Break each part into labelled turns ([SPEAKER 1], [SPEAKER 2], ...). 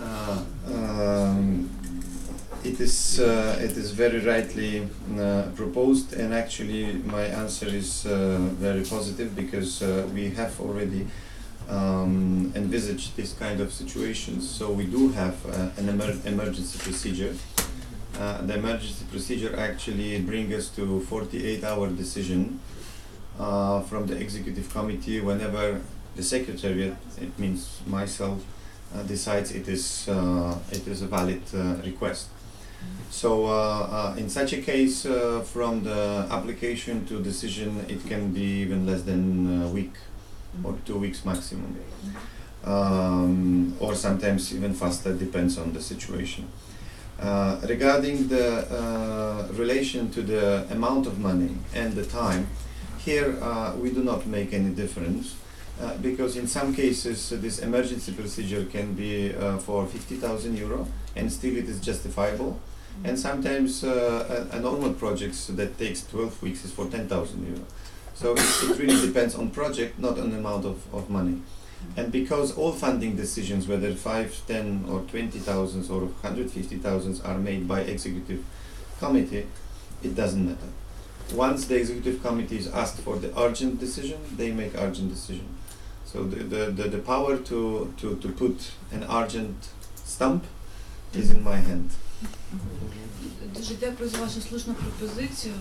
[SPEAKER 1] Uh, um, it is uh, it is very rightly uh, proposed, and actually my answer is uh, very positive because uh, we have already um, envisaged this kind of situations. So we do have uh, an emer- emergency procedure. The emergency procedure actually brings us to 48-hour decision uh, from the executive committee whenever the secretariat, it means myself, decides it is uh, it is a valid uh, request. So uh, uh, in such a case, uh, from the application to decision, it can be even less than a week or two weeks maximum, um, or sometimes even faster, depends on the situation. Uh, regarding the uh, relation to the amount of money and the time, here uh, we do not make any difference uh, because in some cases uh, this emergency procedure can be uh, for 50,000 euro and still it is justifiable and sometimes uh, a, a normal project that takes 12 weeks is for 10,000 euro. So it, it really depends on project, not on amount of, of money. And because all funding decisions, whether 5, 10 or 20,000 or 150,000 are made by executive committee, it doesn't matter. Once the executive committee is asked for the urgent decision, they make urgent decision. So the, the, the, the power to, to, to put an urgent stamp is in my hand.
[SPEAKER 2] Дуже дякую за вашу слушну пропозицію.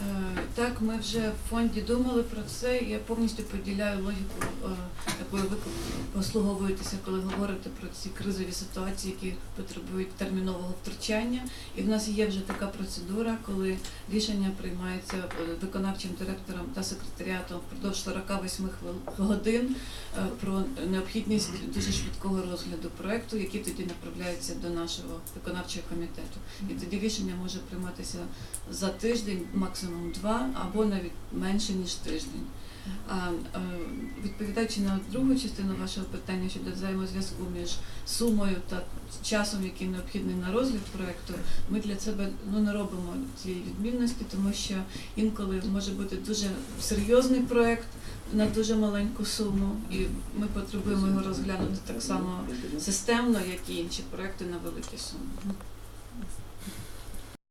[SPEAKER 2] Е, Так, ми вже в фонді думали про це. Я повністю поділяю логіку, е, якою ви послуговуєтеся, коли говорите про ці кризові ситуації, які потребують термінового втручання. І в нас є вже така процедура, коли рішення приймається е, виконавчим директором та секретаріатом впродовж 48 хвил- годин е, про необхідність дуже швидкого розгляду проекту, який тоді направляється до нашого виконавчого комітету. І тоді рішення може прийматися за тиждень, максимум два, або навіть менше ніж тиждень. Відповідаючи на другу частину вашого питання щодо взаємозв'язку між сумою та часом, який необхідний на розгляд проекту, ми для себе ну не робимо цієї відмінності, тому що інколи може бути дуже серйозний проект на дуже маленьку суму, і ми потребуємо його розглянути так само системно, як і інші проекти на великі суми.